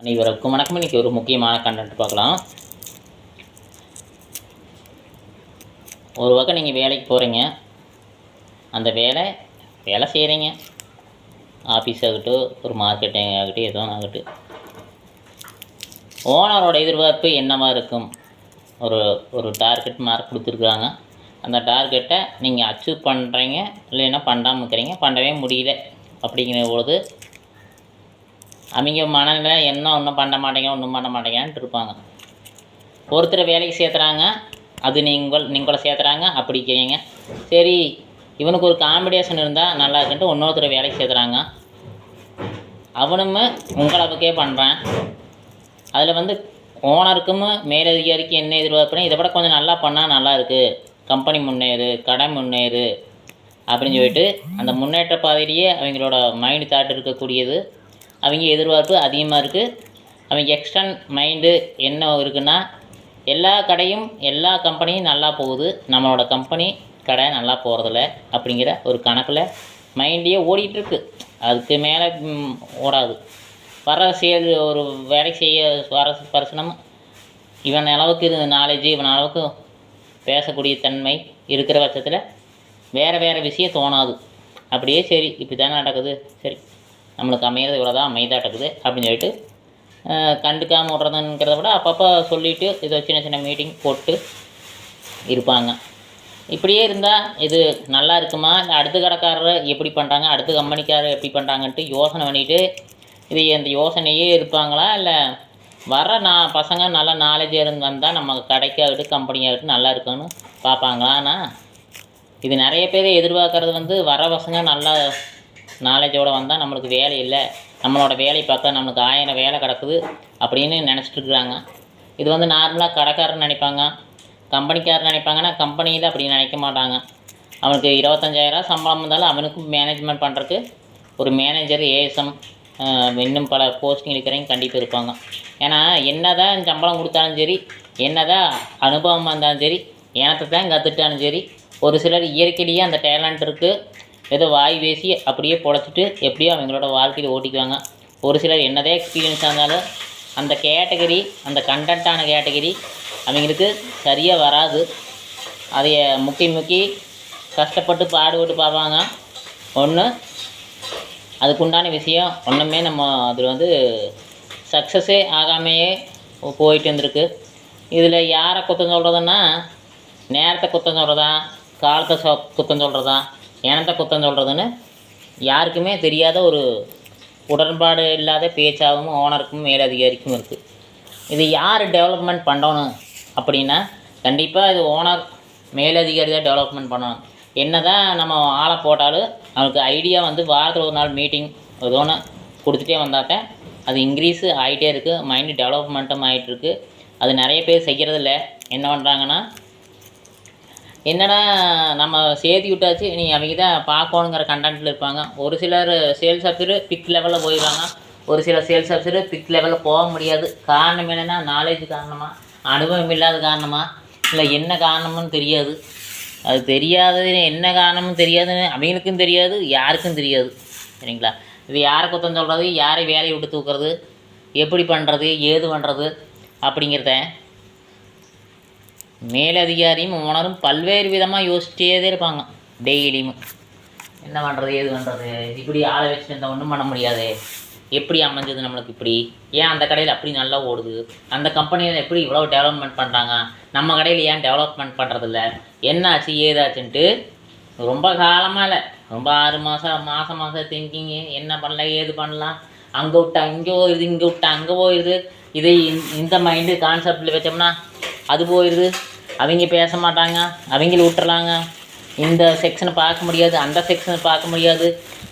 அனைவருக்கும் வணக்கம். இன்னைக்கு ஒரு முக்கியமான கண்டென்ட் பார்க்கலாம். ஒரு பக்கம் நீங்கள் வேலைக்கு போகிறீங்க அந்த வேலை வேலை செய்கிறீங்க ஆஃபீஸ் ஆகட்டும் ஒரு மார்க்கெட்டிங் ஆகட்டும் எதுவும் ஆகட்டும். ஓனரோட எதிர்பார்ப்பு என்னவாக இருக்கும்? ஒரு ஒரு டார்கெட் மார்க் கொடுத்துருக்குறாங்க அந்த டார்கெட்டை நீங்கள் அச்சீவ் பண்ணுறீங்க இல்லைன்னா பண்ணாமல் இருக்கிறீங்க. பண்ணவே முடியல. அப்படிங்கிற பொழுது அவங்க மனநிலை என்ன ஒன்றும் பண்ண மாட்டேங்க ஒன்றும் பண்ண மாட்டேங்கன்ட்டு இருப்பாங்க. ஒருத்தர் வேலைக்கு சேர்த்துறாங்க அது நீங்கள் நீங்களை சேர்த்துறாங்க அப்படி இருக்கிறீங்க சரி இவனுக்கு ஒரு காம்படிஷன் இருந்தால் நல்லா இருக்குன்ட்டு இன்னொருத்தர் வேலைக்கு சேர்த்துறாங்க. அவனும் உங்களவுக்கே பண்ணுறான் அதில் வந்து ஓனருக்கும் மேலதிகாரிக்கு என்ன எதிர்பார்ப்புனா இதை விட கொஞ்சம் நல்லா பண்ணால் நல்லா இருக்குது கம்பெனி முன்னேறு கடை முன்னேறு அப்படின்னு சொல்லிட்டு அந்த முன்னேற்ற பாதையிலேயே அவங்களோட மைண்ட் தாட் இருக்கக்கூடியது அவங்க எதிர்பார்ப்பு அதிகமாக இருக்குது அவங்க எக்ஸ்டன் மைண்டு என்ன இருக்குன்னா எல்லா கடையும் எல்லா கம்பெனியும் நல்லா போகுது. நம்மளோட கம்பெனி கடை நல்லா போகிறதில்ல அப்படிங்கிற ஒரு கணக்கில் மைண்டே ஓடிட்டுருக்கு அதுக்கு மேலே ஓடாது. வர சேல் ஒரு வேலை செய்ய வர பர்சனம் இவன் அளவுக்கு இது நாலேஜ் இவன் அளவுக்கு பேசக்கூடிய தன்மை இருக்கிற பட்சத்தில் வேறு வேறு விஷயம் தோணாது. அப்படியே சரி இப்படி தானே நடக்குது. சரி. நம்மளுக்கு அமையிறது இவ்வளோ தான் அமைதாட்டக்குது அப்படின்னு சொல்லிட்டு கண்டுக்காமல் விட்றதுங்கிறத விட அப்பப்போ சொல்லிவிட்டு இதை சின்ன சின்ன மீட்டிங் போட்டு இருப்பாங்க. இப்படியே இருந்தால் இது நல்லா இருக்குமா? இல்லை அடுத்த கடைக்காரர் எப்படி பண்ணுறாங்க அடுத்த கம்பெனிக்காரர் எப்படி பண்ணுறாங்கன்ட்டு யோசனை பண்ணிவிட்டு இது அந்த யோசனையே இருப்பாங்களா? இல்லை வர நான் பசங்க நல்ல நாலேஜ் இருந்து வந்தால் நம்ம கடைக்காகட்டும் கம்பெனியாகட்டும் நல்லா இருக்குன்னு பார்ப்பாங்களா? ஆனால் இது நிறைய பேர் எதிர்பார்க்குறது வந்து வர பசங்க நல்லா நாலேஜோடு வந்தால் நம்மளுக்கு வேலை இல்லை. நம்மளோட வேலை பார்க்க நம்மளுக்கு ஆயிரம் வேலை கிடக்குது அப்படின்னு நினச்சிட்டு இருக்கிறாங்க இது வந்து நார்மலாக கடைக்காரன் நினைப்பாங்க. கம்பெனிக்காரர் நினைப்பாங்கன்னா கம்பெனியில் அப்படி நினைக்க மாட்டாங்க. அவனுக்கு இருபத்தஞ்சாயிரம் சம்பளம் இருந்தாலும் அவனுக்கும் மேனேஜ்மெண்ட் பண்ணுறதுக்கு ஒரு மேனேஜர் ஏஎஸ்எம் இன்னும் பல போஸ்டிங் இருக்கிறவங்க கண்டிப்பாக இருப்பாங்க. ஏன்னா என்ன தான் சம்பளம் கொடுத்தாலும் சரி என்ன தான் அனுபவமாக இருந்தாலும் சரி எனத்தை தான் கற்றுட்டாலும் சரி ஒரு சிலர் இயற்கையிலேயே அந்த டேலண்ட் இருக்குது ஏதோ வாய் பேசி அப்படியே பொழைச்சிட்டு எப்படியோ அவங்களோட வாழ்க்கையில் ஓட்டிக்குவாங்க. ஒரு சிலர் என்னதே எக்ஸ்பீரியன்ஸாக இருந்தாலும் அந்த கேட்டகரி அந்த கண்டென்ட்டான கேட்டகரி அவங்களுக்கு சரியாக வராது. அதைய முக்கி முக்கி கஷ்டப்பட்டு பாடுபட்டு பார்ப்பாங்க ஒன்று அதுக்குண்டான விஷயம் ஒன்றுமே நம்ம அதில் வந்து சக்ஸஸே ஆகாமையே போயிட்டு இருந்திருக்கு. இதில் யாரை குத்தம் சொல்கிறதுன்னா நேரத்தை குத்தம் சொல்கிறதா காலத்தை சொ குத்தம் சொல்கிறதா ஏனத்தை குத்தம் சொல்கிறதுன்னு யாருக்குமே தெரியாத ஒரு உடன்பாடு இல்லாத பேச்சாகவும் ஓனருக்கும் மேலதிகாரிக்கும் இருக்குது இது யார் டெவலப்மெண்ட் பண்ணணும் அப்படின்னா கண்டிப்பாக இது ஓனர் மேலதிகாரி தான் டெவலப்மெண்ட் பண்ணணும். என்ன தான் நம்ம ஆளை போட்டாலும் அவனுக்கு ஐடியா வந்து வாரத்தில் ஒரு நாள் மீட்டிங் ஏதோன்னு ஒன்று கொடுத்துட்டே வந்தாத்தான் அது இன்க்ரீஸு ஆகிட்டே இருக்குது மைண்டு டெவலப்மெண்ட்டும் ஆகிட்டு இருக்குது அது நிறைய பேர் செய்கிறதில்ல என்ன பண்ணுறாங்கன்னா என்னடா நம்ம சேர்த்து விட்டாச்சு? நீ அவங்க தான் பார்க்கணுங்கிற கண்டென்ட்டில் இருப்பாங்க. ஒரு சிலர் சேல்ஸ் ஆஃபீஸர் பிக் லெவலில் போயிடுவாங்க ஒரு சில சேல்ஸ் ஆஃபீஸர் பிக் லெவலில் போக முடியாது. காரணம் என்னென்னா நாலேஜ் காரணமா அனுபவம் இல்லாத காரணமாக இல்லை என்ன காரணம்னு தெரியாது. அது தெரியாதது என்ன காரணமும் தெரியாதுன்னு அவங்களுக்கும் தெரியாது யாருக்கும் தெரியாது. சரிங்களா? இது யாரை குத்தம் சொல்கிறது யாரை வேலையை விட்டு தூக்குறது? எப்படி பண்ணுறது ஏது பண்ணுறது அப்படிங்கிறத மேலதிகாரியும் ஓனரும் பல்வேறு விதமாக யோசிச்சிட்டே இருப்பாங்க. டெய்லியும். என்ன பண்ணுறது ஏது பண்ணுறது இப்படி ஆளை வச்சு இருந்தால் ஒன்றும் பண்ண முடியாது. எப்படி அமைஞ்சது நம்மளுக்கு இப்படி? ஏன் அந்த கடையில் அப்படி நல்லா ஓடுது? அந்த கம்பெனியில் எப்படி இவ்வளோ டெவலப்மெண்ட் பண்ணுறாங்க நம்ம கடையில் ஏன் டெவலப்மெண்ட் பண்ணுறதில்ல என்ன ஆச்சு ஏதாச்சுன்ட்டு ரொம்ப காலமாக இல்லை. ரொம்ப ஆறு மாதம் மாதம் மாதம் திங்கிங்கு என்ன பண்ணலாம் ஏது பண்ணலாம்? அங்கே விட்டா இங்கே போயிடுது இங்கே விட்டா அங்கே போயிடுது இதை இந்த மைண்டு கான்செப்டில் வச்சோம்னா அது போயிடுது அவங்க பேச மாட்டாங்க. அவங்கள விட்டுறலாங்க. இந்த செக்ஷனை பார்க்க முடியாது அந்த செக்ஷனை பார்க்க முடியாது.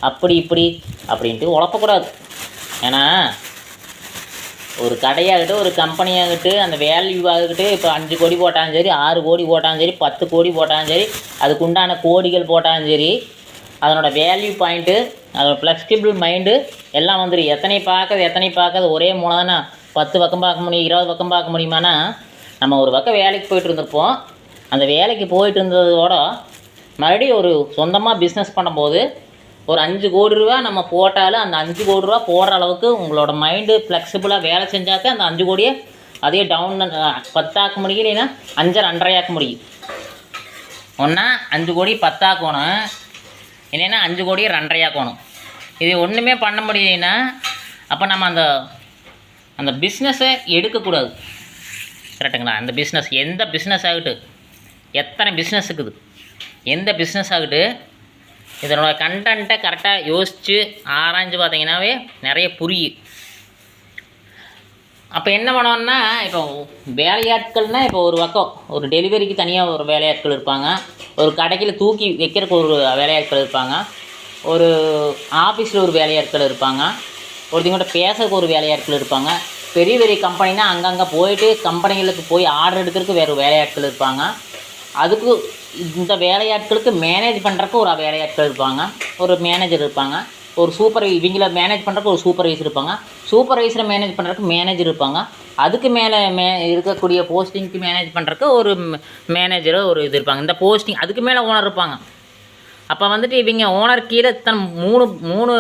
அப்படி இப்படி அப்படின்ட்டு உழப்பக்கூடாது. ஏன்னா ஒரு கடையாகட்டும் ஒரு கம்பெனியாகட்டும் அந்த வேல்யூ ஆகட்டும் இப்போ அஞ்சு கோடி போட்டாலும் சரி ஆறு கோடி போட்டாலும் சரி பத்து கோடி போட்டாலும் சரி அதுக்கு உண்டான கோடிகள் போட்டாலும் சரி அதனோட வேல்யூ பாயிண்ட்டு அதோட ஃப்ளெக்சிபிள் மைண்டு எல்லாம் வந்துடும் எத்தனை பார்க்கறது எத்தனை பார்க்கறது ஒரே மூலம் தானே பத்து பக்கம் பார்க்க முடியும் இருபது பக்கம் பார்க்க முடியுமானா? நம்ம ஒரு பக்கம் வேலைக்கு போயிட்டு இருந்திருப்போம் அந்த வேலைக்கு போயிட்டு இருந்ததோட மறுபடியும் ஒரு சொந்தமாக பிஸ்னஸ் பண்ணும்போது ஒரு அஞ்சு கோடி ரூபா நம்ம போட்டாலும் அந்த அஞ்சு கோடி ரூபா போடுற அளவுக்கு உங்களோட மைண்டு ஃப்ளெக்சிபிளாக வேலை செஞ்சாக்க அந்த அஞ்சு கோடியை அதே டவுன் பத்தாக்க முடியும் இல்லைன்னா அஞ்சரை ரெண்டரையாக்க முடியும். ஒன்றா அஞ்சு கோடி பத்தாக்கணும் இல்லைன்னா அஞ்சு கோடி ரெண்டரையாக்கணும். இது ஒன்றுமே பண்ண முடியலைன்னா அப்போ நம்ம அந்த அந்த பிஸ்னஸை எடுக்கக்கூடாது. கரெக்டுங்களா? அந்த பிஸ்னஸ் எந்த பிஸ்னஸ் ஆகிட்டு எத்தனை பிஸ்னஸ் இருக்குது? எந்த பிஸ்னஸ் ஆகிட்டு இதனோட கண்டென்ட்டை கரெக்டாக யோசித்து ஆராய்ஞ்சு பார்த்தீங்கன்னாவே நிறைய புரியும். அப்போ என்ன பண்ணோம்னா இப்போ வேலையாட்கள்னா இப்போ ஒரு பக்கம் ஒரு டெலிவரிக்கு தனியாக ஒரு வேலையாட்கள் இருப்பாங்க. ஒரு கடைக்கில் தூக்கி வைக்கிறதுக்கு ஒரு வேலையாட்கள் இருப்பாங்க. ஒரு ஆஃபீஸில் ஒரு வேலையாட்கள் இருப்பாங்க. ஒருத்தங்கிட்ட பேசுறதுக்கு ஒரு வேலையாட்கள் இருப்பாங்க. பெரிய பெரிய கம்பெனினா அங்கங்கே போயிட்டு கம்பெனிகளுக்கு போய் ஆர்டர் எடுக்கிறதுக்கு வேறு வேலையாட்கள் இருப்பாங்க. அதுக்கு இந்த வேலையாட்களுக்கு மேனேஜ் பண்ணுறக்கு ஒரு வேலையாட்கள் இருப்பாங்க. ஒரு மேனேஜர் இருப்பாங்க. ஒரு சூப்பர் இவங்கள மேனேஜ் பண்ணுறக்கு ஒரு சூப்பர்வைசர் இருப்பாங்க. சூப்பர்வைசரை மேனேஜ் பண்ணுறக்கு மேனேஜர் இருப்பாங்க. அதுக்கு மேலே மே இருக்கக்கூடிய போஸ்டிங்க்கு மேனேஜ் பண்ணுறக்கு ஒரு மேனேஜரோ ஒரு இது இருப்பாங்க. இந்த போஸ்டிங் அதுக்கு மேலே ஓனர் இருப்பாங்க. அப்போ வந்துட்டு இவங்க ஓனர் கீழே தன் மூணு மூணு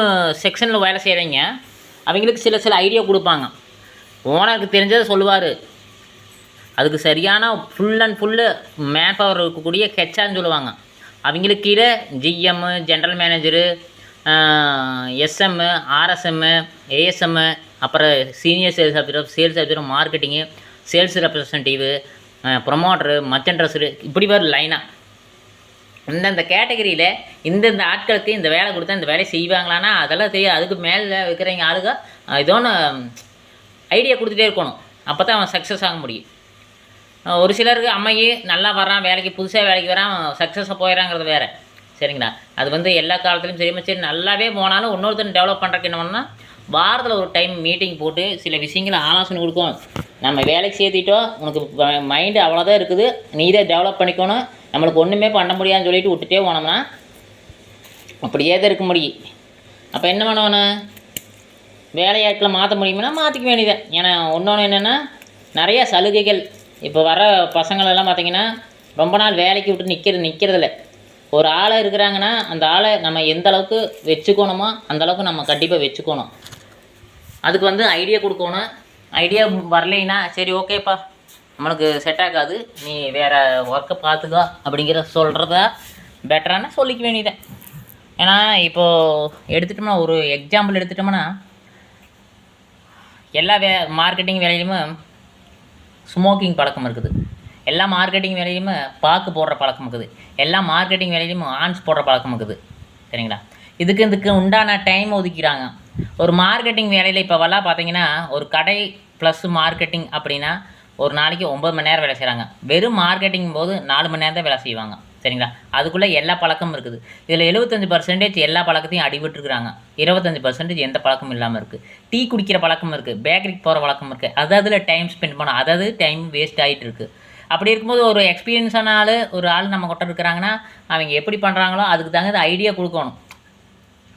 செக்ஷனில் வேலை செய்கிறீங்க அவங்களுக்கு சில சில ஐடியா கொடுப்பாங்க. ஓனருக்கு தெரிஞ்சதை சொல்லுவார். அதுக்கு சரியான full and full man power இருக்கக்கூடிய ஹெச்ஆர்னு சொல்லுவாங்க. அவங்களுக்கு கீழே ஜிஎம்மு ஜென்ரல் மேனேஜரு எஸ்எம்மு ஆர்எஸ்எம்மு ஏஎஸ்எம்மு அப்புறம் senior sales officer sales officer marketing sales representative promoter merchandiser இப்படி வரும் லைனாக இந்தந்த கேட்டகரியில் இந்தந்த ஆட்களுக்கு இந்த வேலை கொடுத்தா இந்த வேலையை செய்வாங்களான்னா அதெல்லாம் தெரியும் அதுக்கு மேலே வைக்கிறவங்க ஆளுங்க ஏதோ ஒன்று ஐடியா கொடுத்துட்டே இருக்கணும். அப்போ தான் அவன் சக்ஸஸ் ஆக முடியும். ஒரு சிலருக்கு அம்மையே நல்லா வரான் வேலைக்கு புதுசாக வேலைக்கு வரான் சக்ஸஸாக போயிடறாங்கிறது வேறு. சரிங்களா? அது வந்து எல்லா காலத்துலையும் சரிமா சரி நல்லாவே போனாலும் இன்னொருத்தன் டெவலப் பண்ணுறக்கு என்ன பண்ணால் வாரத்தில் ஒரு டைம் மீட்டிங் போட்டு சில விஷயங்களை ஆலோசனை கொடுக்கும் நம்ம வேலைக்கு சேர்த்திட்டோம் உனக்கு மைண்டு அவ்வளோதான் இருக்குது நீ இதை டெவலப் பண்ணிக்கணும் நம்மளுக்கு ஒன்றுமே பண்ண முடியாதுன்னு சொல்லிட்டு விட்டுட்டே போனோம்னா அப்படியே தான் இருக்க முடியும். அப்போ என்ன பண்ணணும் வேலையாட்களை மாற்ற முடியுமானா மாற்றிக்க வேண்டியது ஏன்னா இன்னொன்று என்னென்னா நிறைய சலுகைகள். இப்போ வர பசங்களெல்லாம் பார்த்திங்கன்னா ரொம்ப நாள் வேலைக்கு விட்டு நிற்கிறது நிற்கிறதில்ல ஒரு ஆளை இருக்கிறாங்கன்னா அந்த ஆளை நம்ம எந்த அளவுக்கு வச்சுக்கணுமோ அந்தளவுக்கு நம்ம கண்டிப்பாக வச்சுக்கணும். அதுக்கு வந்து ஐடியா கொடுக்கணும். ஐடியா வரலைன்னா சரி ஓகேப்பா நம்மளுக்கு செட் ஆகாது. நீ வேறு ஒர்க்கை பார்த்துக்கோ அப்படிங்கிற சொல்கிறதா பெட்டரான சொல்லிக்க வேண்டியதேன் ஏன்னா இப்போது எடுத்துட்டோம்னா ஒரு எக்ஸாம்பிள் எடுத்துட்டோம்னா எல்லா வே மார்க்கெட்டிங் வேலையிலுமே ஸ்மோக்கிங் பழக்கம் இருக்குது. எல்லா மார்க்கெட்டிங் வேலையிலுமே பாக்கு போடுற பழக்கம் இருக்குது. எல்லா மார்க்கெட்டிங் வேலையிலுமே ஆன்ஸ் போடுற பழக்கம் இருக்குது. சரிங்களா? இதுக்கு இதுக்கு உண்டான டைம் ஒதுக்கிறாங்க ஒரு மார்க்கெட்டிங் வேலையில் இப்போவெல்லாம் பார்த்தீங்கன்னா ஒரு கடை ப்ளஸ் மார்க்கெட்டிங் அப்படின்னா ஒரு நாளைக்கு ஒம்பது மணி நேரம் வேலை செய்கிறாங்க வெறும் மார்க்கெட்டிங் போது நாலு மணி நேரம் தான் வேலை செய்வாங்க. சரிங்களா அதுக்குள்ளே எல்லா பழக்கமும் இருக்குது. இதில் எழுபத்தஞ்சு பர்சன்டேஜ் எல்லா பழக்கத்தையும் அடிபட்டுருக்குறாங்க. இருபத்தஞ்சு பர்சன்டேஜ் எந்த பழக்கமும் இல்லாமல் இருக்குது டீ குடிக்கிற பழக்கம் இருக்குது பேக்கரிக்கு போகிற பழக்கம் இருக்குது அது அதில் டைம் ஸ்பெண்ட் பண்ண அதாவது டைம் வேஸ்ட் ஆகிட்டு இருக்குது அப்படி இருக்கும்போது ஒரு எக்ஸ்பீரியன்ஸான ஆள் ஒரு ஆள் நம்ம கிட்ட இருக்கிறாங்கன்னா அவங்க எப்படி பண்ணுறாங்களோ அதுக்கு தகுந்த ஐடியா கொடுக்கணும்.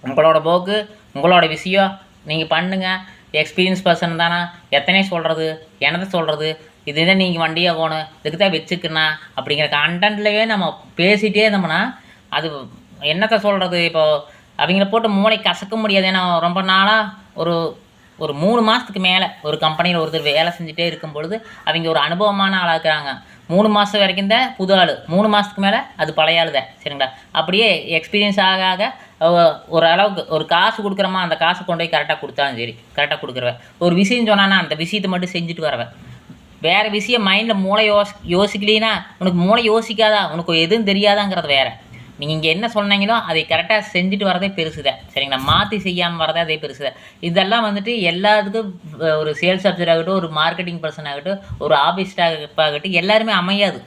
உங்களோட போக்கு உங்களோட விஷயம். நீங்கள் பண்ணுங்கள் எக்ஸ்பீரியன்ஸ் பர்சன் தானே? எத்தனை சொல்கிறது எனதை சொல்கிறது இதுதான் நீங்கள் வண்டியை போகணும் இதுக்கு தான் வச்சுக்கணும் அப்படிங்கிற கண்டென்ட்லேயே நம்ம பேசிகிட்டே இருந்தோம்னா அது என்னத்தை சொல்கிறது இப்போது அவங்கள போட்டு மூளை கசக்க முடியாது. ஏன்னா ரொம்ப நாளாக ஒரு ஒரு மூணு மாதத்துக்கு மேலே ஒரு கம்பெனியில் ஒருத்தர் வேலை செஞ்சுட்டே இருக்கும் பொழுது அவங்க ஒரு அனுபவமான ஆளாக இருக்கிறாங்க. மூணு மாதம் வரைக்கும் தான் புது ஆள். மூணு மாதத்துக்கு மேலே அது பழைய ஆள் தான் சரிங்களா? அப்படியே எக்ஸ்பீரியன்ஸ் ஆக ஆக ஒரு அளவுக்கு ஒரு காசு கொடுக்குறோமா அந்த காசு கொண்டு போய் கரெக்டாக கொடுத்தாலும் சரி கரெக்டாக கொடுக்குறவ. ஒரு விஷயம் சொன்னான்னா அந்த விஷயத்தை மட்டும் செஞ்சுட்டு வரவன் வேறு விஷயம் மைண்டில் மூளை யோசி யோசிக்கலைன்னா உனக்கு மூளை யோசிக்காதா? உனக்கு எதுவும் தெரியாதாங்கிறது வேறு. நீங்கள் இங்கே என்ன சொன்னீங்களோ அதை கரெக்டாக செஞ்சுட்டு வரதே பெருசுதான். சரிங்களா? மாற்றி செய்யாமல் வரதே அதே பெருசுதான். இதெல்லாம் வந்துட்டு எல்லாத்துக்கும் ஒரு சேல்ஸ் ஆஃபீஸர் ஆகட்டும் ஒரு மார்க்கெட்டிங் பர்சன் ஆகட்டும் ஒரு ஆஃபீஸ் ஸ்டாஃப் ஆகட்டும் எல்லாருமே அமையாது.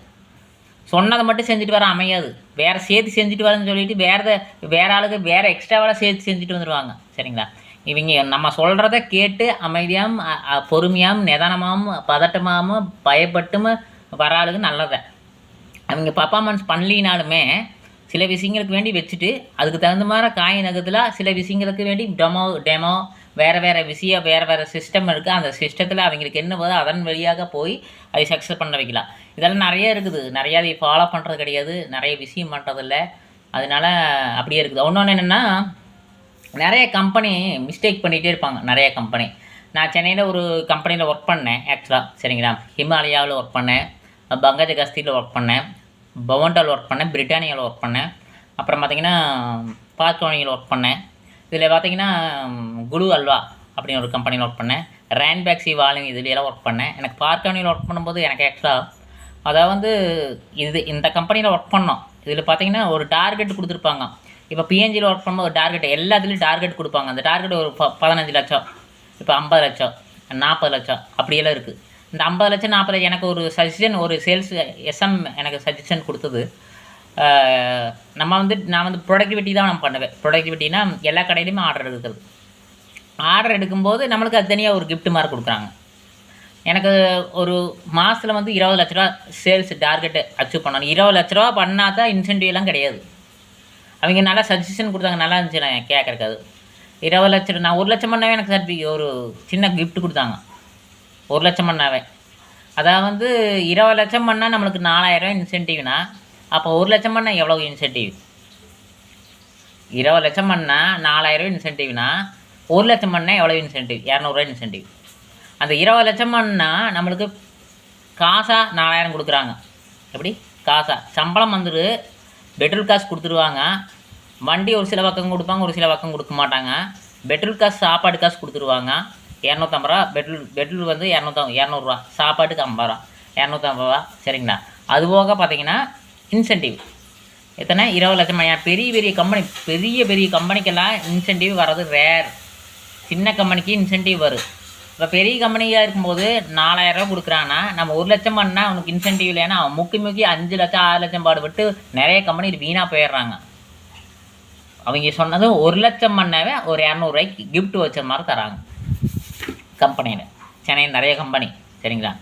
சொன்னதை மட்டும் செஞ்சுட்டு வர அமையாது. வேறு சேர்த்து செஞ்சுட்டு வரேன்னு சொல்லிட்டு வேறு வேறு ஆளுக்கு வேறு எக்ஸ்ட்ராவாக சேர்த்து செஞ்சுட்டு வந்துடுவாங்க சரிங்களா? இவங்க நம்ம சொல்கிறத கேட்டு அமைதியாகவும் பொறுமையாகவும் நிதானமாகவும் பதட்டமாகவும் பயப்பட்டும் வர ஆளுக்கு நல்லதான் அவங்க பர்ஃபாமன்ஸ் பண்ணலினாலுமே சில விஷயங்களுக்கு வேண்டி வச்சுட்டு அதுக்கு தகுந்த மாதிரி காய் நகத்தில் சில விஷயங்களுக்கு வேண்டி டெமோ டெமோ வேறு வேறு விஷயம் வேறு வேறு சிஸ்டம் இருக்குது அந்த சிஸ்டத்தில் அவங்களுக்கு என்ன போதோ அதன் வழியாக போய் அதை சக்ஸஸ் பண்ண வைக்கலாம். இதெல்லாம் நிறைய இருக்குது. நிறையா அதை ஃபாலோ பண்ணுறது கிடையாது. நிறைய விஷயம் பண்ணுறதில்ல அதனால அப்படியே இருக்குது. இன்னொன்று என்னென்னா நிறைய கம்பெனி மிஸ்டேக் பண்ணிகிட்டே இருப்பாங்க. நிறைய கம்பெனி நான் சென்னையில் ஒரு கம்பெனியில் ஒர்க் பண்ணேன் ஆக்சுவலாக சரிங்களா? ஹிமாலயாவில் ஒர்க் பண்ணேன் பங்கஜ கஸ்தியில் ஒர்க் பண்ணேன் பவண்டால் ஒர்க் பண்ணேன் பிரிட்டானியாவில் ஒர்க் பண்ணேன். அப்புறம் பார்த்தீங்கன்னா பார்க்கோனியில் ஒர்க் பண்ணேன். இதில் பார்த்தீங்கன்னா குலு அல்வா அப்படின்னு ஒரு கம்பெனியில் ஒர்க் பண்ணேன். ரேன்பேக்ஸி வாலிங் இதுலையெல்லாம் ஒர்க் பண்ணேன். எனக்கு பார்க்கோனியில் ஒர்க் பண்ணும்போது எனக்கு ஆக்சுவலாக அதாவது வந்து இது இந்த கம்பெனியில் ஒர்க் பண்ணோம். இதில் பார்த்தீங்கன்னா ஒரு டார்கெட் கொடுத்துருப்பாங்க. இப்போ பிஎன்ஜியில் ஒர்க் பண்ணும்போது ஒரு டார்கெட் எல்லாத்துலேயும் டார்கெட் கொடுப்பாங்க. அந்த டார்கெட் ஒரு பதினஞ்சு லட்சம் இப்போ ஐம்பது லட்சம் நாற்பது லட்சம் அப்படியெல்லாம் இருக்குது இந்த ஐம்பது லட்சம் நாற்பது லட்சம் எனக்கு ஒரு சஜஷன் ஒரு சேல்ஸ் எஸ்எம் எனக்கு சஜஷன் கொடுத்தது. நம்ம வந்து நான் வந்து ப்ரொடக்டிவிட்டி தான் நான் பண்ணுவேன். ப்ரொடக்டிவிட்டினா எல்லா கடையிலையுமே ஆர்டர் எடுக்கிறது. ஆர்டர் எடுக்கும்போது நம்மளுக்கு அது தனியாக ஒரு கிஃப்ட் மாதிரி கொடுக்குறாங்க. எனக்கு ஒரு மாதத்தில் வந்து இருபது லட்ச ரூபா சேல்ஸ் டார்கெட்டு அச்சீவ் பண்ணணும். இருபது லட்ச ரூபா பண்ணால் தான் incentive கிடையாது. அவங்க நல்லா சஜஷன் கொடுத்தாங்க நல்லா இருந்துச்சு நான் கேட்குறக்கு அது. இருபது லட்சம் நான் ஒரு லட்சம் பண்ணவே எனக்கு சர்டிஃபிகேட் ஒரு சின்ன கிஃப்ட் கொடுத்தாங்க. ஒரு லட்சம் பண்ணாவே. அதாவது வந்து இருபது லட்சம் பண்ணால் நம்மளுக்கு நாலாயிரம் இன்சென்டிவ்னா அப்போ ஒரு லட்சம் பண்ணால் எவ்வளோ இன்சென்டிவ் இருபது லட்சம் பண்ணால் நாலாயிரம் இன்சென்டிவ்னா ஒரு லட்சம் பண்ணால் எவ்வளோ இன்சென்டிவ் இரநூறுவா இன்சென்டிவ் அந்த இருபது லட்சம் பண்ணால் நம்மளுக்கு காசாக நாலாயிரம் கொடுக்குறாங்க. எப்படி? காசா. சம்பளம் வந்துட்டு பெட்ரோல் காசு கொடுத்துருவாங்க. வண்டி ஒரு சில பக்கம் கொடுப்பாங்க ஒரு சில பக்கம் கொடுக்க மாட்டாங்க. பெட்ரோல் காசு சாப்பாடு காசு கொடுத்துருவாங்க. இரநூத்தம்பது ரூபா பெட்ரோல் பெட்ரோல் வந்து இரநூத்தம் இரநூறுவா. சாப்பாட்டுக்கு ஐம்பது ரூபா இரநூத்தம்பது ரூபா சரிங்களா? அது போக பார்த்தீங்கன்னா இன்சென்டிவ் எத்தனை? இருபது லட்சம் பெரிய பெரிய கம்பெனி பெரிய பெரிய கம்பெனிக்கெல்லாம் இன்சென்டிவ் வர்றது ரேர் சின்ன கம்பெனிக்கு இன்சென்டிவ் வரும். இப்போ பெரிய கம்பெனியாக இருக்கும்போது நாலாயிரரூவா கொடுக்குறான்னா நம்ம ஒரு லட்சம் பண்ணால் அவனுக்கு இன்சென்டிவ் இல்லைன்னா அவன் முக்கி முக்கி அஞ்சு லட்சம் ஆறு லட்சம் பாடுபட்டு நிறைய கம்பெனி வீணாக போயிடுறாங்க. அவங்க சொன்னது ஒரு லட்சம் பண்ணவே ஒரு இரநூறுவாய்க்கு கிஃப்ட் வச்ச மாதிரி தராங்க. கம்பெனியில். சென்னையில் நிறைய கம்பெனி சரிங்களா?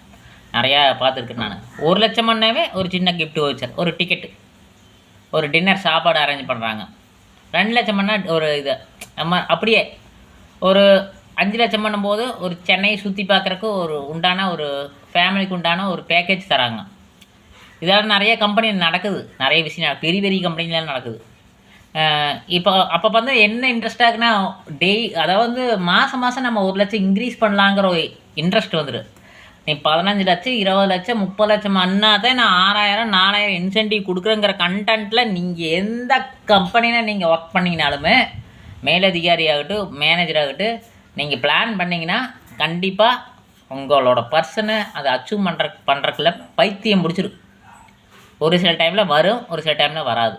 நிறையா பார்த்துருக்கேன் நான். ஒரு லட்சம் பண்ணவே ஒரு சின்ன கிஃப்ட் வச்சர் ஒரு டிக்கெட்டு ஒரு டின்னர் சாப்பாடு அரேஞ்ச் பண்ணுறாங்க ரெண்டு லட்சம் பண்ணால் ஒரு இது நம்ம அப்படியே ஒரு அஞ்சு லட்சம் பண்ணும்போது ஒரு சென்னையை சுற்றி பார்க்குறக்கு ஒரு உண்டான ஒரு ஃபேமிலிக்கு உண்டான ஒரு பேக்கேஜ் தராங்க. இதெல்லாம் நிறைய கம்பெனி நடக்குது. நிறைய விஷயம் பெரிய பெரிய கம்பெனிலாம் நடக்குது. இப்போ அப்போ வந்து என்ன இன்ட்ரெஸ்ட் இருக்குன்னா டெய் அதாவது வந்து மாதம் மாதம் நம்ம ஒரு லட்சம் இன்க்ரீஸ் பண்ணலாங்கிற ஒரு இன்ட்ரெஸ்ட் வந்துடும் நீ பதினஞ்சு லட்சம் இருபது லட்சம் முப்பது லட்சம் அண்ணாதான் நான் ஆறாயிரம் நாலாயிரம் இன்சென்டிவ் கொடுக்குறேங்கிற கண்டென்ட்டில் நீங்கள் எந்த கம்பெனியில் நீங்கள் ஒர்க் பண்ணிங்கனாலுமே மேலதிகாரி ஆகட்டும் மேனேஜர் ஆகட்டும் நீங்கள் பிளான் பண்ணிங்கன்னா கண்டிப்பாக உங்களோட பர்சனை அதை அச்சீவ் பண்ணுற பண்ணுறக்குள்ள பைத்தியம் முடிச்சிடும் ஒரு சில டைமில் வரும் ஒரு சில டைமில் வராது.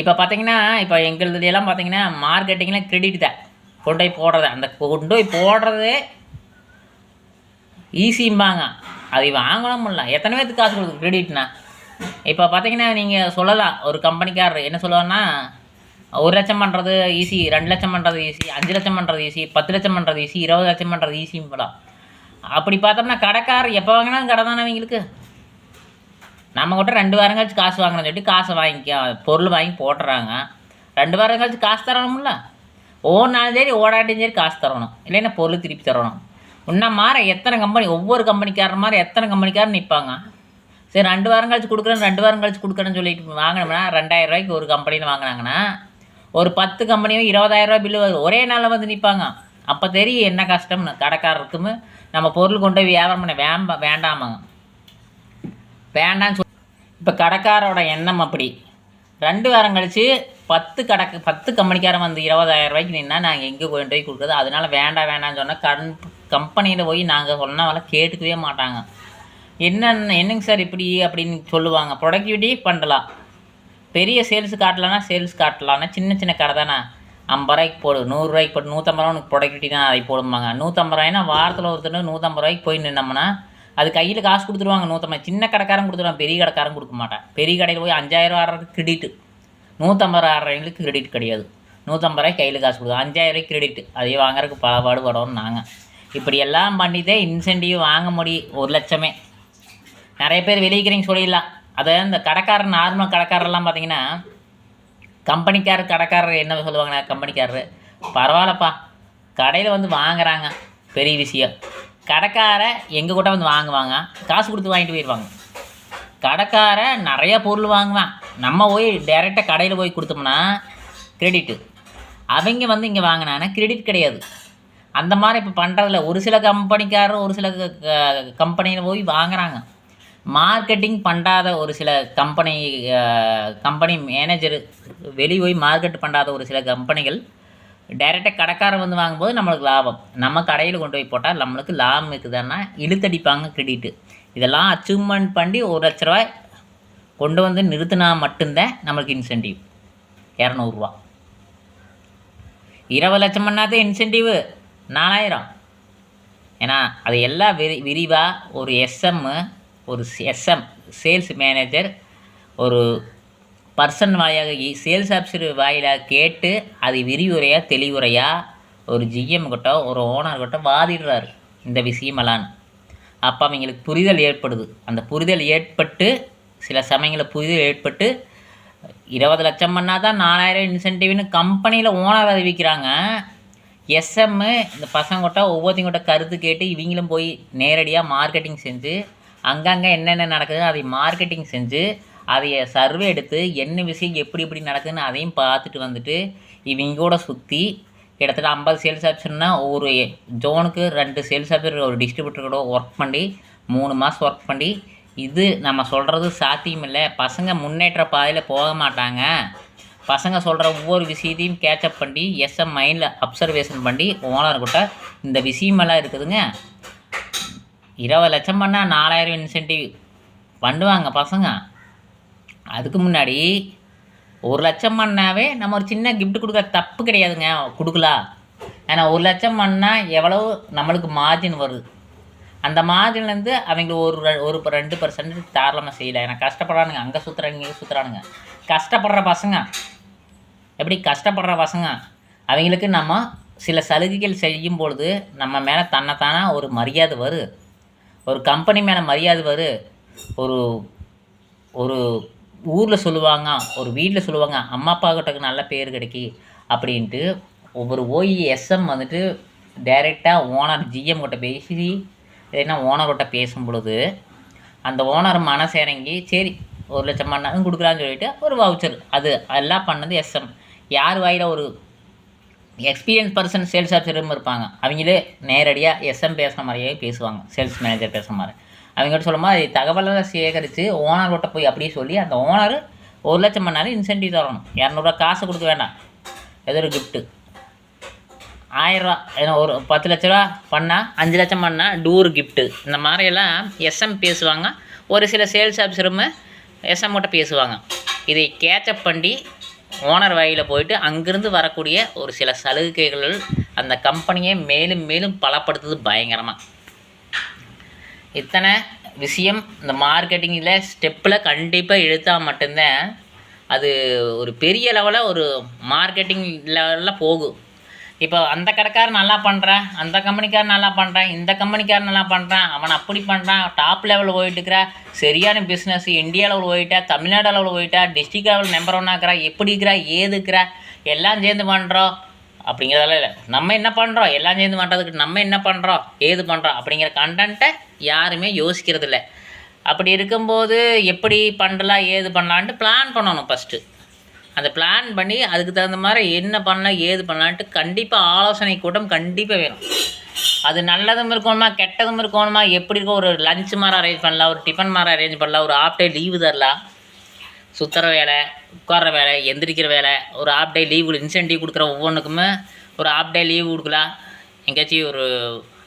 இப்போ பார்த்தீங்கன்னா இப்போ எங்களுதுலாம் பார்த்தீங்கன்னா மார்க்கெட்டிங்கில் கிரெடிட் தான். கொண்டு போய் போடுறது அந்த கொண்டு போய் போடுறதே ஈஸிம்பாங்க அதை வாங்கணும் இல்லை. எத்தனை பேருக்கு காசு கொடுக்குது கிரெடிட்னா இப்போ பார்த்தீங்கன்னா நீங்கள் சொல்லலாம் ஒரு கம்பெனிக்காரர் என்ன சொல்லுவாருன்னா ஒரு லட்சம் பண்ணுறது ஈஸி ரெண்டு லட்சம் பண்ணுறது ஈஸி அஞ்சு லட்சம் பண்ணுறது ஈஸி பத்து லட்சம் பண்ணுறது ஈஸி இருபது லட்சம் பண்ணுறது ஈஸிம்பலாம் அப்படி பார்த்தோம்னா கடைக்காரர் எப்போ வாங்கினாலும் கடை தானே அவங்களுக்கு? நம்ம கிட்ட ரெண்டு வாரம் கழிச்சு காசு வாங்கணும்னு சொல்லி காசை வாங்கிக்க பொருள் வாங்கி போட்டுறாங்க. ரெண்டு வாரம் கழிச்சு காசு தரணும்ல. ஓடினாலும் சரி ஓடாட்டியும் சரி காசு தரணும். இல்லைன்னா பொருள் திருப்பி தரணும். இன்னும் மாற எத்தனை கம்பெனி ஒவ்வொரு கம்பெனிக்காரன் மாதிரி எத்தனை கம்பெனிக்காரன் நிற்பாங்க சரி ரெண்டு வாரம் கழிச்சு கொடுக்குறேன் ரெண்டு வாரம் கழிச்சு கொடுக்குறேன்னு சொல்லிட்டு வாங்கினோம்னா ரெண்டாயிரம் ரூபாய்க்கு ஒரு கம்பெனியில் வாங்கினாங்கன்னா ஒரு பத்து கம்பெனியும் இருபதாயிரரூவா பில்லு வருது. ஒரே நாளில் வந்து நிற்பாங்க அப்போ தெரியும் என்ன கஷ்டம்னு. கடைக்காரருக்குமே நம்ம பொருள் கொண்டு போய் வியாபாரம் பண்ண வேம்ப வேண்டாமாங்க. வேண்டான்னு சொல் இப்போ கடைக்காரோட எண்ணம் அப்படி. ரெண்டு வாரம் கழித்து பத்து கடைக்கு பத்து கம்பெனிக்காரன் வந்து இருபதாயிரம் ரூபாய்க்கு நின்னா நாங்கள் எங்கே கொண்டு போய் கொடுக்குறது? அதனால வேண்டாம் வேண்டாம்னு சொன்னால் கண் கம்பெனியில் போய் நாங்கள் சொன்னவெல்லாம் கேட்டுக்கவே மாட்டாங்க. என்னென்ன என்னங்க சார் இப்படி அப்படின்னு சொல்லுவாங்க. ப்ரொடக்டிவிட்டி பண்ணலாம். பெரிய சேல்ஸ் காட்டலாம்னா சேல்ஸ் காட்டலாம்னா சின்ன சின்ன கடை தானே. ஐம்பது ரூபாய்க்கு போடு நூறுரூவாய்க்கு போட்டு நூற்றம்பது ரூபா உனக்கு ப்ரொடக்டிவிட்டி தான் அதை போடுவாங்க நூற்றம்பது ரூபாய்னா வாரத்தில் ஒருத்தர் நூற்றம்பது ரூபாய்க்கு போய் நின்னோம்னா அது கையில் காசு கொடுத்துருவாங்க. நூற்றம்பது சின்ன கடைக்காரன் கொடுத்துருவாங்க பெரிய கடைக்காரன் கொடுக்க மாட்டேன். பெரிய கடையில் போய் அஞ்சாயிரம் ஆடுறதுக்கு கிரெடிட்டு நூற்றம்பது ரூபா ஆடுறவங்களுக்கு கிரெடிட் கிடையாது. நூற்றம்பது ரூபாய் கையில் காசு கொடுக்கும் அஞ்சாயிரம் ரூபாய்க்கு கிரெடிட் அதையே வாங்குறதுக்கு பல பாடுபடணும் நாங்கள் இப்படி எல்லாம் பண்ணிதே இன்சென்டிவ் வாங்க முடியும். ஒரு லட்சமே. நிறைய பேர் வெளியிக்கிறீங்க சொல்லிடலாம். அதை இந்த கடைக்காரர் நார்மல் கடைக்காரர்லாம் பார்த்தீங்கன்னா கம்பெனிக்காரர் கடைக்காரர் என்ன சொல்லுவாங்கண்ணா கம்பெனிக்காரர் பரவாயில்லப்பா கடையில் வந்து வாங்குறாங்க பெரிய விஷயம். கடைக்கார எங்கள் கூட வந்து வாங்குவாங்க? காசு கொடுத்து வாங்கிட்டு போயிடுவாங்க கடைக்கார நிறைய பொருள் வாங்குவான். நம்ம போய் டைரெக்டாக கடையில் போய் கொடுத்தோம்னா கிரெடிட்டு அவங்க வந்து இங்கே வாங்கினாங்கன்னா கிரெடிட் கிடையாது. அந்த மாதிரி இப்போ பண்ணுறதில்ல ஒரு சில கம்பெனிக்காரர் ஒரு சில கம்பெனியில் போய் வாங்குறாங்க. மார்க்கெட்டிங் பண்ணாத ஒரு சில கம்பெனி கம்பெனி மேனேஜர் வெளியே போய் மார்க்கெட் பண்ணாத ஒரு சில கம்பெனிகள் டைரெக்டாக கடைக்காரன் வந்து வாங்கும்போது நம்மளுக்கு லாபம். நம்ம கடையில் கொண்டு போய் போட்டால் நம்மளுக்கு லாபம் இருக்குதுன்னா இழுத்தடிப்பாங்க கிரெடிட்டு இதெல்லாம் அச்சீவ்மெண்ட் பண்ணி ஒரு லட்ச ரூபாய் கொண்டு வந்து நிறுத்தினா மட்டும்தான் நம்மளுக்கு இன்சென்டிவ் இரநூறுவா. இருபது லட்சம் பண்ணாதே இன்சென்டிவ் நாலாயிரம். ஏன்னா அது எல்லாம் விரி விரிவாக ஒரு எஸ்எம்மு ஒரு எஸ்எம் சேல்ஸ் மேனேஜர் ஒரு பர்சன் வாயாக சேல்ஸ் ஆஃபீஸர் வாயிலாக கேட்டு அது விரிவுரையாக தெளிவுரையாக ஒரு ஜிஎம் கிட்ட ஒரு ஓனர் கிட்ட வாதிடுறாரு இந்த விஷயமெல்லாம். அப்போ அவங்களுக்கு புரிதல் ஏற்படுது. அந்த புரிதல் ஏற்பட்டு சில சமயங்களில் புரிதல் ஏற்பட்டு இருபது லட்சம் பண்ணால் தான் நாலாயிரம் இன்சென்டிவ்னு கம்பெனியில் ஓனர் அறிவிக்கிறாங்க. எஸ்எம்மு இந்த பசங்ககிட்ட ஒவ்வொருத்தங்கிட்ட கருத்து கேட்டு இவங்களும் போய் நேரடியாக மார்க்கெட்டிங் செஞ்சு அங்கங்கே என்னென்ன நடக்குது அதை மார்க்கெட்டிங் செஞ்சு அதைய சர்வே எடுத்து என்ன விஷயம் எப்படி எப்படி நடக்குதுன்னு அதையும் பார்த்துட்டு வந்துட்டு இவங்க கூட சுற்றி கிட்டத்தட்ட ஐம்பது சேல்ஸ் ஆப்ஷன்னா ஒரு ஜோனுக்கு ரெண்டு சேல்ஸ் ஆஃபீஸர் ஒரு டிஸ்ட்ரிபியூட்டர் கூட ஒர்க் பண்ணி மூணு மாதம் ஒர்க் பண்ணி இது நம்ம சொல்கிறது சாத்தியம் இல்லை. பசங்க முன்னேற்ற பாதையில் போக மாட்டாங்க. பசங்க சொல்கிற ஒவ்வொரு விஷயத்தையும் கேட்சப் பண்ணி எஸ்எம் மைண்டில் அப்சர்வேஷன் பண்ணி ஓனர்கிட்ட இந்த விஷயமெல்லாம் இருக்குதுங்க. இருபது லட்சம் பண்ணால் நாலாயிரம் இன்சென்டிவ் பண்ணுவாங்க பசங்க. அதுக்கு முன்னாடி ஒரு லட்சம் பண்ணாவே நம்ம ஒரு சின்ன கிஃப்ட் கொடுக்க தப்பு கிடையாதுங்க கொடுக்கலாம் ஏன்னா ஒரு லட்சம் பண்ணால் எவ்வளவு நம்மளுக்கு மார்ஜின் வருது. அந்த மார்ஜின்லேருந்து அவங்க ஒரு ஒரு ரெண்டு பர்சன்ட் தாராளமாக செய்யலை ஏன்னா கஷ்டப்படுறானுங்க அங்கே சுற்றுறானுங்க இங்கே சுற்றுறானுங்க கஷ்டப்படுற பசங்க. எப்படி கஷ்டப்படுற பசங்க? அவங்களுக்கு நம்ம சில சலுகைகள் செய்யும் பொழுது நம்ம மேலே தன்னைத்தானே ஒரு மரியாதை வரும் ஒரு கம்பெனி மேலே மரியாதை வரு ஒரு ஒரு ஊரில் சொல்லுவாங்க ஒரு வீட்டில் சொல்லுவாங்க அம்மா அப்பா கிட்ட நல்ல பேர் கிடைக்கி அப்படின்ட்டு ஒவ்வொரு ஓஇஎஸ்எம் வந்துட்டு டைரெக்டாக ஓனர் ஜிஎம் கிட்ட பேசி இல்லைன்னா ஓனர்கிட்ட பேசும் பொழுது அந்த ஓனர் மனசு இறங்கி சரி ஒரு லட்சம் பண்ணாலும் கொடுக்கலான்னு சொல்லிட்டு ஒரு வவுச்சர் அது எல்லாம் பண்ணது எஸ்எம் யார் வாயில ஒரு எக்ஸ்பீரியன்ஸ் பர்சன் சேல்ஸ் ஆஃபீஸரும் இருப்பாங்க. அவங்களே நேரடியாக எஸ்எம் பேசுகிற மாதிரியே பேசுவாங்க. சேல்ஸ் மேனேஜர் பேசுகிற மாதிரி. அவங்ககிட்ட சொல்லும் போது தகவலை சேகரித்து ஓனர்கிட்ட போய் அப்படியே சொல்லி அந்த ஓனர் ஒரு லட்சம் பண்ணாலும் இன்சென்டிவ் தரணும். இரநூறுவா காசு கொடுக்க வேண்டாம். ஏதோ ஒரு கிஃப்ட்டு ஆயிரரூவா ஏன்னா ஒரு பத்து லட்ச ரூபா பண்ணால் அஞ்சு லட்சம் பண்ணால் டூர் கிஃப்ட்டு இந்த மாதிரியெல்லாம் எஸ்எம் பேசுவாங்க. ஒரு சில சேல்ஸ் ஆஃபீஸரும் எஸ்எம் கிட்ட பேசுவாங்க. இதை கேட்சப் பண்ணி ஓனர் வாயில போயிட்டு அங்கேருந்து வரக்கூடிய ஒரு சில சலுகைகள் அந்த கம்பெனியை மேலும் மேலும் பலப்படுத்துது பயங்கரமாக இத்தனை விஷயம் இந்த மார்க்கெட்டிங்கில் ஸ்டெப்பில் கண்டிப்பாக இழுத்தால் மட்டும்தான் அது ஒரு பெரிய லெவலில் ஒரு மார்க்கெட்டிங் லெவலில் போகும். இப்போ அந்த கடைக்காரன் நல்லா பண்ணுறான் அந்த கம்பெனிக்காரன் நல்லா பண்ணுறான் இந்த கம்பெனிக்காரன் நல்லா பண்ணுறான் அவன் அப்படி பண்ணுறான் டாப் லெவலில் போயிட்டு இருக்கிறா சரியான பிஸ்னஸ் இந்தியா லெவல் போயிட்டா தமிழ்நாடு லெவலில் போயிட்டா டிஸ்ட்ரிக்ட் லெவல் நம்பர் ஒன்னாக இருக்கிறா எப்படி இருக்கிறா ஏது இருக்கிறா எல்லாம் சேர்ந்து பண்ணுறோம் அப்படிங்கிறதெல்லாம் இல்லை. நம்ம என்ன பண்ணுறோம் எல்லாம் சேர்ந்து பண்ணுறதுக்கு நம்ம என்ன பண்ணுறோம் ஏது பண்ணுறோம் அப்படிங்கிற கண்டென்ட்டை யாருமே யோசிக்கிறது இல்லை அப்படி இருக்கும்போது எப்படி பண்ணலாம் ஏது பண்ணலான்ட்டு பிளான் பண்ணணும் ஃபஸ்ட்டு அந்த பிளான் பண்ணி அதுக்கு தகுந்த மாதிரி என்ன பண்ணலாம் ஏது பண்ணலான்ட்டு கண்டிப்பாக ஆலோசனை கூட்டம் கண்டிப்பாக வேணும். அது நல்லதும் இருக்கணுமா கெட்டதும் இருக்கணுமா எப்படி இருக்கும் ஒரு லஞ்ச் மாதிரி அரேஞ்ச் பண்ணலாம் ஒரு டிஃபன் மாதிரி அரேஞ்ச் பண்ணலாம் ஒரு ஆஃப் டே லீவு தரலாம். சுற்றுற வேலை உட்கார்ற வேலை எந்திரிக்கிற வேலை ஒரு ஆஃப் டே லீவு இன்சென்டிவ் கொடுக்குற ஒவ்வொன்றுக்குமே ஒரு ஆஃப் டே லீவ் கொடுக்கலாம். எங்கேயாச்சும் ஒரு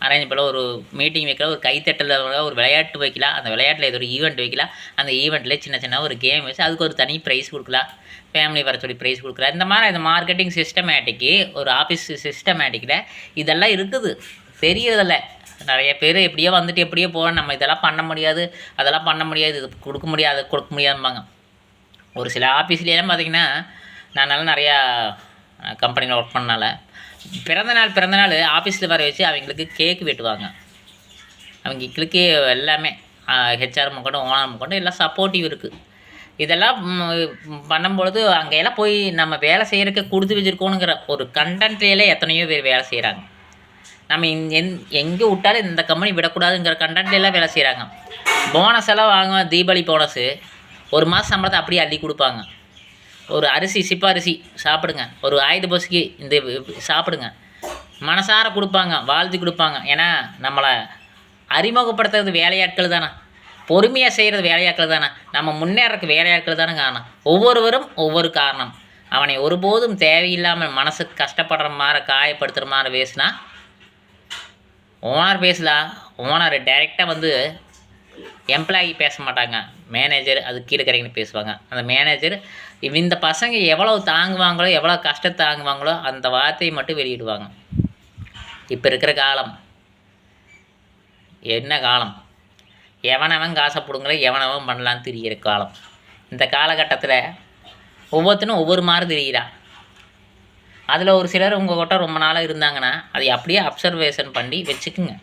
அரேஞ்ச் பண்ண ஒரு மீட்டிங் வைக்கலாம் ஒரு கைத்தட்டல் ஒரு விளையாட்டு வைக்கலாம் அந்த விளையாட்டில் ஏதோ ஒரு ஈவெண்ட் வைக்கலாம். அந்த ஈவெண்ட்டில் சின்ன சின்ன ஒரு கேம் வச்சு அதுக்கு ஒரு தனி ப்ரைஸ் கொடுக்கலாம். ஃபேமிலி வர சொல்லி ப்ரைஸ் கொடுக்கலாம் இந்த மாதிரி இந்த மார்க்கெட்டிங் சிஸ்டமேட்டிக்கு ஒரு ஆஃபீஸ் சிஸ்டமேட்டிக்கில் இதெல்லாம் இருக்குது. தெரியறதில்ல நிறைய பேர் எப்படியோ வந்துட்டு எப்படியோ போகிறோம் நம்ம இதெல்லாம் பண்ண முடியாது அதெல்லாம் பண்ண முடியாது இது கொடுக்க முடியாது கொடுக்க முடியாதும்பாங்க. ஒரு சில ஆஃபீஸ்லாம் பார்த்தீங்கன்னா நான் நிறையா கம்பெனியில் ஒர்க் பண்ணனால பிறந்த நாள் பிறந்த நாள் ஆஃபீஸில் வர வச்சு அவங்களுக்கு கேக் வெட்டுவாங்க. அவங்களுக்கு எல்லாமே ஹெச்ஆர் கொண்டு ஓனர் கொண்டு எல்லாம் சப்போர்ட்டிவ் இருக்குது இதெல்லாம் பண்ணும்பொழுது அங்கெல்லாம் போய் நம்ம வேலை செய்கிறக்க கொடுத்து வச்சுருக்கோனுங்கிற ஒரு கண்டென்ட்லேயே எத்தனையோ பேர் வேலை செய்கிறாங்க நம்ம இந் எந் எங்கே விட்டாலும் இந்த கம்பெனி விடக்கூடாதுங்கிற கண்டென்ட்லாம் வேலை செய்கிறாங்க போனஸ் எல்லாம் வாங்குவோம் தீபாவளி போனஸு ஒரு மாதம் சம்பளத்தை அப்படியே அள்ளி கொடுப்பாங்க. ஒரு அரிசி சிப்பரிசி சாப்பிடுங்க. ஒரு ஆயுத பசுக்கு இந்த சாப்பிடுங்க. மனசார கொடுப்பாங்க வாழ்த்து கொடுப்பாங்க. ஏன்னா நம்மளை அறிமுகப்படுத்துறது வேலையாட்கள் தானே. பொறுமையாக செய்கிறது வேலையாட்கள் தானே. நம்ம முன்னேறக்கு வேலையாட்கள் தானே காரணம். ஒவ்வொருவரும் ஒவ்வொரு காரணம். அவனை ஒருபோதும் தேவையில்லாமல் மனசுக்கு கஷ்டப்படுற மாதிரி காயப்படுத்துகிற மாதிரி பேசினா ஓனர் பேசலாம் ஓனர் டைரெக்டாக வந்து எம்ப்ளாயி பேச மாட்டாங்க. மேனேஜர் அது கீழே இருக்கிறவங்க பேசுவாங்க. அந்த மேனேஜர் இந்த பசங்க எவ்வளோ தாங்குவாங்களோ எவ்வளோ கஷ்டம் தாங்குவாங்களோ அந்த வார்த்தையை மட்டும் வெளியிடுவாங்க. இப்போ இருக்கிற காலம். என்ன காலம்? எவனவன் காசை பிடுங்கல எவனவன் பண்ணலான்னு தெரிகிற காலம். இந்த காலகட்டத்தில் ஒவ்வொருத்தனும் ஒவ்வொரு மாதிரி தெரிகிறான் அதில் ஒரு சிலர் உங்கள் கிட்ட ரொம்ப நாளாக இருந்தாங்கன்னா அதை அப்படியே அப்சர்வேஷன் பண்ணி வச்சுக்குங்க.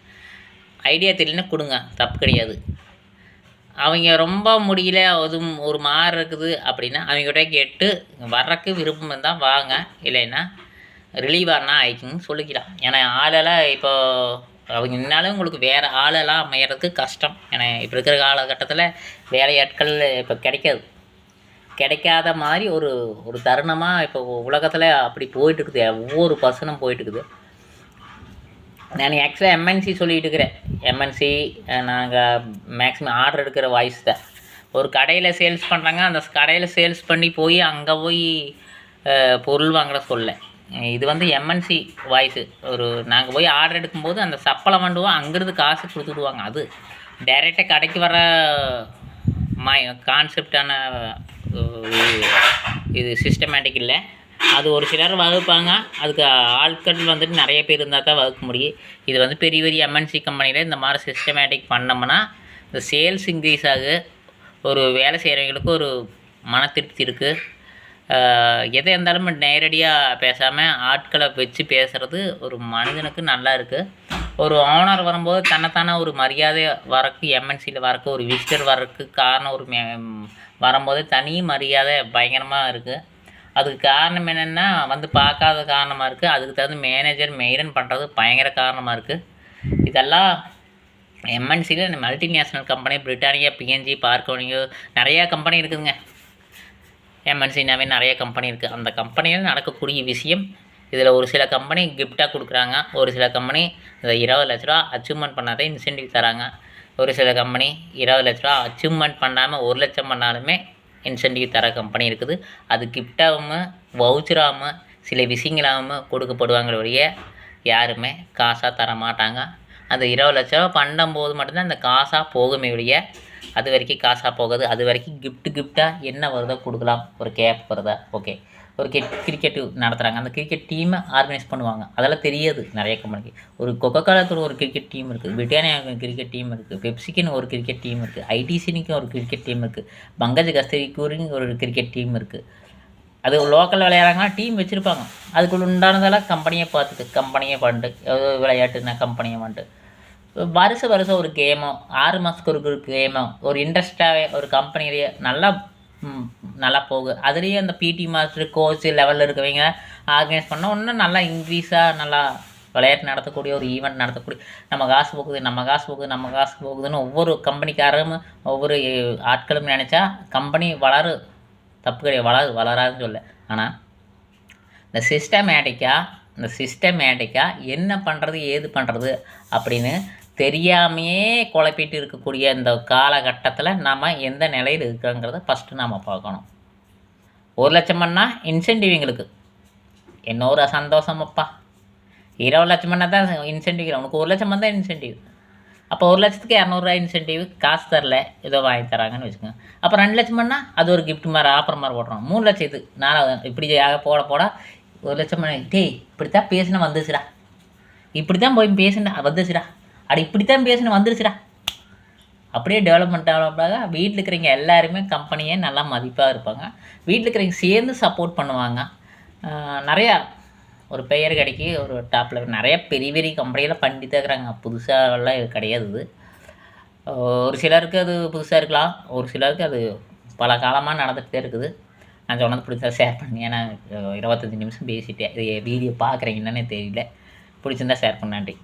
ஐடியா தெரியலன்னு கொடுங்க. தப்பு கிடையாது. அவங்க ரொம்ப முடியல அதுவும் ஒரு மாதிரி இருக்குது அப்படின்னா அவங்ககிட்ட கேட்டு வர்றக்கு விருப்பம் இருந்தால் வாங்க. இல்லைன்னா ரிலீவ் ஆனால் ஆயிக்குன்னு சொல்லிக்கலாம். ஏன்னா ஆளெல்லாம் இப்போது அவங்க நின்னாலும் உங்களுக்கு வேறு ஆளெல்லாம் அமையறதுக்கு கஷ்டம். ஏன்னா இப்போ இருக்கிற காலகட்டத்தில் வேலையாட்கள் இப்போ கிடைக்காது. கிடைக்காத மாதிரி ஒரு ஒரு தருணமாக இப்போ உலகத்தில் அப்படி போயிட்டுருக்குது. ஒவ்வொரு பர்சனும் போயிட்டு இருக்குது நான் ஆக்சுவலாக எம்என்சி சொல்லிட்டு இருக்கிறேன். எம்என்சி நாங்கள் மேக்ஸிமம் ஆர்டர் எடுக்கிற வாய்ஸ் தான். ஒரு கடையில் சேல்ஸ் பண்ணுறாங்க அந்த கடையில் சேல்ஸ் பண்ணி போய் அங்கே போய் பொருள் வாங்குற சொல்ல. இது வந்து எம்என்சி வாய்ஸு ஒரு நாங்கள் போய் ஆர்டர் எடுக்கும்போது அந்த சப்பளை வண்டுவோம் அங்கேருந்து காசு கொடுத்துடுவாங்க. அது டைரெக்டாக கடைக்கு வர மை கான்செப்டான இது சிஸ்டமேட்டிக் இல்லை. அது ஒரு சிலர் வகுப்பாங்க. அதுக்கு ஆட்கள் வந்துட்டு நிறைய பேர் இருந்தால் தான் வகுக்க முடியும். இது வந்து பெரிய பெரிய எம்என்சி கம்பெனியில் இந்த மாதிரி சிஸ்டமேட்டிக் பண்ணோம்னா இந்த சேல்ஸ் இன்க்ரீஸ் ஆகு ஒரு வேலை செய்கிறவங்களுக்கு ஒரு மன திருப்தி இருக்குது எதை இருந்தாலும் நேரடியாக பேசாமல் ஆட்களை வச்சு பேசுகிறது ஒரு மனிதனுக்கு நல்லா இருக்குது ஒரு ஓனர் வரும்போது தன்னைத்தானே ஒரு மரியாதை வரக்கு எம்என்சியில் வரக்கு ஒரு விசிட்டர் வரக்கு காரணம் ஒரு வரும்போது தனி மரியாதை பயங்கரமாக இருக்குது அதுக்கு காரணம் என்னென்னா வந்து பார்க்காத காரணமாக இருக்குது அதுக்கு தகுந்த மேனேஜர் மெயின்டைன் பண்ணுறது பயங்கர காரணமாக இருக்குது இதெல்லாம் எம்என்சியில் மல்டிநேஷ்னல் கம்பெனி பிரிட்டானியா பிஎன்ஜி பார்க்கோனியோ நிறையா கம்பெனி இருக்குதுங்க. எம்என்சினாவே நிறைய கம்பெனி இருக்குது அந்த கம்பெனியில் நடக்கக்கூடிய விஷயம் இதில் ஒரு சில கம்பெனி கிஃப்டாக கொடுக்குறாங்க. ஒரு சில கம்பெனி இந்த இருபது லட்ச ரூபா அச்சீவ்மெண்ட் பண்ணாதே இன்சென்டிவ் தராங்க. ஒரு சில கம்பெனி இருபது லட்ச ரூபா அச்சீவ்மெண்ட் பண்ணாமல் ஒரு லட்சம் பண்ணாலுமே இன்சென்டிவ் தர கம்பெனி இருக்குது. அது கிஃப்டாகவும் வவுச்சராகவும் சில விஷயங்களாகவும் கொடுக்கப்படுவாங்கிற ஒழிய யாருமே காசாக தர மாட்டாங்க அந்த இருபது லட்ச ரூபா பண்ணும்போது மட்டும்தான் அந்த காசாக போகுமே ஒழிய அது வரைக்கும் காசாக போகுது. அது வரைக்கும் கிஃப்ட் கிஃப்டாக என்ன வருதோ கொடுக்கலாம். ஒரு கேப் வருதா? ஓகே ஒரு கெட் கிரிக்கெட்டு நடத்துகிறாங்க அந்த கிரிக்கெட் டீமை ஆர்கனைஸ் பண்ணுவாங்க. அதெல்லாம் தெரியாது நிறைய கம்பெனிக்கு ஒரு கொக்கோ ஒரு கிரிக்கெட் டீம் இருக்குது பிரிட்டானியாவுக்கு கிரிக்கெட் டீம் இருக்குது பெப்சிக்குன்னு ஒரு கிரிக்கெட் டீம் இருக்குது ஐடிசினிக்கும் ஒரு கிரிக்கெட் டீம் இருக்குது பங்கஜ் கஸ்தூரிக்கு ஒரு கிரிக்கெட் டீம் இருக்குது அது லோக்கல் விளையாடுறாங்கன்னா டீம் வச்சுருப்பாங்க. அதுக்குள்ள உண்டானதெல்லாம் கம்பெனியை பார்த்துட்டு கம்பெனியை பண்ணிட்டு ஏதோ விளையாட்டுனா கம்பெனியை பண்ணிட்டு. வருஷம் வருஷம் ஒரு கேமோ ஆறு மாதத்துக்கு ஒரு ஒரு கேமோ ஒரு இன்ட்ரெஸ்டாகவே ஒரு கம்பெனிலேயே நல்லா நல்லா போகுது அதுலேயே அந்த பிடி மாஸ்டர் கோச் லெவலில் இருக்கவங்க ஆர்கனைஸ் பண்ணால் இன்னும் நல்லா இன்க்ரீஸாக நல்லா விளையாட்டு நடத்தக்கூடிய ஒரு ஈவெண்ட் நடத்தக்கூடிய நம்ம காசு போகுது நம்ம காசு போகுது நம்ம காசு போகுதுன்னு ஒவ்வொரு கம்பெனிக்காரரும் ஒவ்வொரு ஆட்களும் நினச்சா கம்பெனி வளரு தப்பு கிடையாது வளரு வளராதுன்னு சொல்ல. ஆனால் இந்த சிஸ்டமேட்டிக்காக இந்த சிஸ்டமேட்டிக்காக என்ன பண்ணுறது ஏது பண்ணுறது அப்படின்னு தெரியாமையே குழப்பிட்டு இருக்கக்கூடிய இந்த காலகட்டத்தில் நம்ம எந்த நிலையில் இருக்கோங்கிறத ஃபஸ்ட்டு நாம் பார்க்கணும். ஒரு லட்சம் இன்சென்டிவ் எங்களுக்கு. என்ன ஒரு சந்தோஷமப்பா இருபது லட்சம் தான் இன்சென்டிவ் உனக்கு ஒரு லட்சம் வந்தால் இன்சென்டிவ் அப்போ ஒரு லட்சத்துக்கு இரநூறுவா இன்சென்டிவ் காசு தரல ஏதோ வாங்கி தராங்கன்னு வச்சுக்கோங்க. அப்போ ரெண்டு லட்சம் அது ஒரு கிஃப்ட் மாதிரி ஆஃபர் மாதிரி போடுறோம் மூணு லட்சம் இது. நாலாவது இப்படி ஆக போட போட ஒரு லட்சம் பண்ணி இப்படி இப்படித்தான் பேசினா வந்துச்சுடா. இப்படி தான் போய் பேசினா வந்துச்சுடா. அட இப்படித்தான் பேசணும் வந்துருச்சுடா. அப்படியே டெவலப்மெண்ட் டெவலப்டாக வீட்டில் இருக்கிறவங்க எல்லாருமே கம்பெனியே நல்லா மதிப்பாக இருப்பாங்க. வீட்டில் இருக்கிறவங்க சேர்ந்து சப்போர்ட் பண்ணுவாங்க. நிறையா ஒரு பெயர் கிடைக்கி ஒரு டாப்பில் நிறைய பெரிய பெரிய கம்பெனியெல்லாம் பண்ணிட்டு தான் இருக்கிறாங்க. புதுசாகலாம் இது கிடையாது இது. ஒரு சிலருக்கு அது புதுசாக இருக்கலாம். ஒரு சிலருக்கு அது பல காலமாக நடந்துகிட்டே இருக்குது. நான் சொன்னது பிடிச்சா ஷேர் பண்ணி ஏன்னா இருபத்தஞ்சி நிமிஷம் பேசிட்டேன். இது வீடியோ பார்க்குறீங்கன்னே தெரியல. பிடிச்சிருந்தா ஷேர் பண்ணாண்டி